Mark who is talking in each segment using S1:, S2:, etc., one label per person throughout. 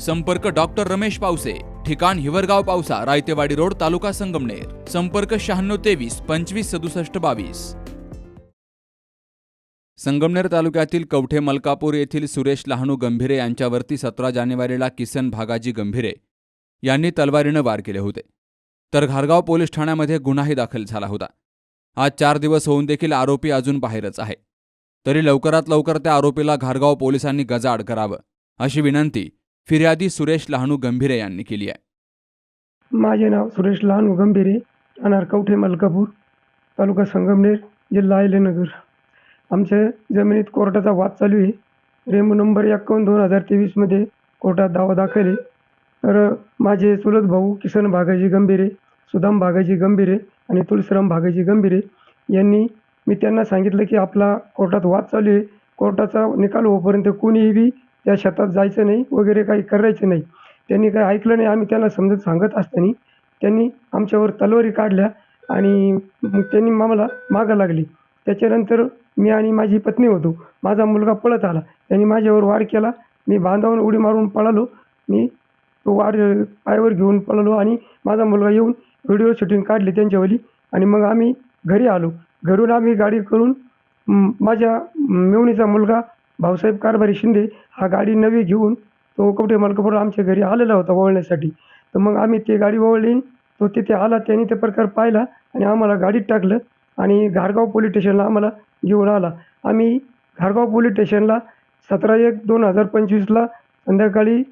S1: संपर्क डॉक्टर रमेश पावसे ठिकाण हिवरगाव पावसा रायतेवाडी रोड तालुका संगमनेर. संपर्क शहाण्णव तेवीस पंचवीस सदुसष्ट बावीस. संगमनेर तालुक्यातील कवठे मलकापूर येथील सुरेश लहानू गंभीरे यांच्यावरती सतरा जानेवारीला किसन भागाजी गंभीरे यांनी तलवारीनं वार केले होते. तर घारगाव पोलीस ठाण्यामध्ये गुन्हाही दाखल झाला होता. आज चार दिवस होऊन देखील आरोपी अजून बाहेरच आहे. तरी लवकरात लवकर त्या आरोपीला घारगाव पोलिसांनी गजाआड करावं अशी विनंती फिर्यादी सुरेश लहानू गंभीरे यांनी केली आहे.
S2: माझे नाव सुरेश लहान गंभीरे राहणार कवठे मलकापूर तालुका संगमनेर जिल्हा आयलेनगर आमच्या जमिनीत कोर्टाचा वाद चालू आहे. रेमो नंबर एक्कावन्न दोन हजार तेवीसमध्ये कोर्टात दावा दाखल आहे. तर माझे चुलत भाऊ किसन भागाजी गंभीरे सुदाम भागाजी गंभीरे आणि तुलसराम भागाजी गंभीरे यांनी मी त्यांना सांगितलं की आपला कोर्टात वाद चालू आहे. कोर्टाचा निकाल होईपर्यंत कोणीही बी या शेतात जायचं नाही वगैरे काही करायचं नाही. त्यांनी काही ऐकलं नाही आम्ही त्यांना समजत सांगत असताना त्यांनी आमच्यावर तलवारी काढल्या आणि त्यांनी आम्हाला मागं लागली. त्याच्यानंतर मी आणि माझी पत्नी होतो. माझा मुलगा पळत आला. त्यांनी माझ्यावर वार केला. मी बांधावून उडी मारून पळालो. मी तो वार पायावर घेऊन पळालो आणि माझा मुलगा येऊन व्हिडिओ शूटिंग काढली त्यांच्यावाली आणि मग आम्ही घरी आलो. घरून आम्ही गाडी करून माझ्या मेवणीचा मुलगा भाऊसाहेब कारभारी शिंदे हा गाडी नवी घेऊन तो कवठे मलकापूर आमच्या घरी आलेला होता वळण्यासाठी. तर मग आम्ही ते गाडी वळली. तो तिथे आला त्यांनी ते प्रकार पाहिला आणि आम्हाला गाडीत टाकलं आणि घारगाव पोलीस स्टेशनला आम्हाला घेऊन आला. आम्ही घारगाव पोलीस स्टेशनला सतरा एक दोन हजार पंचवीसला संध्याकाळी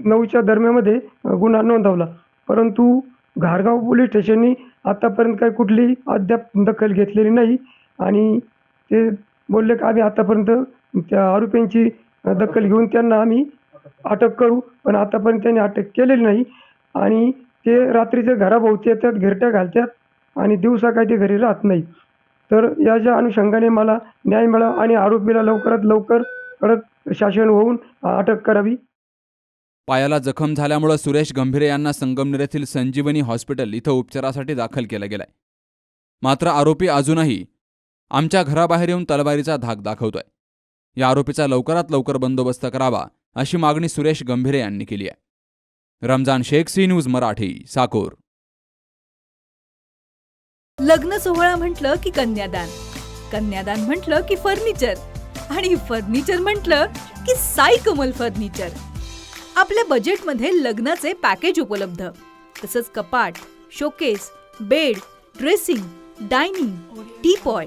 S2: नऊच्या दरम्यामध्ये गुन्हा नोंदवला. परंतु घारगाव पोलीस स्टेशननी आत्तापर्यंत काही कुठली अद्याप दखल घेतलेली नाही आणि ते बोलले की आम्ही आतापर्यंत त्या आरोपींची दखल घेऊन त्यांना आम्ही अटक करू पण आतापर्यंत त्यांनी अटक केलेली नाही. आणि ते रात्रीचे घराभोवती येतात घरट्या घालतात आणि दिवसा काही ते घरी राहत नाही तर याच्या अनुषंगाने मला न्याय मिळावा आणि आरोपीला लवकरात लवकर कडक शासन होऊन अटक करावी.
S1: पायाला जखम झाल्यामुळे सुरेश गंभीरे यांना संगमनेर येथील संजीवनी हॉस्पिटल इथं उपचारासाठी दाखल केलं गेलाय. मात्र आरोपी अजूनही आमच्या घराबाहेर येऊन तलवारीचा धाक दाखवतोय. या आरोपीचा लवकरात लवकर बंदोबस्त करावा अशी मागणी सुरेश गंभीरे यांनी केली आहे. Ramzan Shaikh C news Marathi Sakor.
S3: लग्न सोहळा म्हटलं की कन्यादान कन्यादान म्हटलं की फर्निचर आणि फर्निचर म्हटलं की साई कमल फर्निचर. आपल्या बजेटमध्ये लग्नाचे पॅकेज उपलब्ध तसंच कपाट showcase bed dressing dining teapoy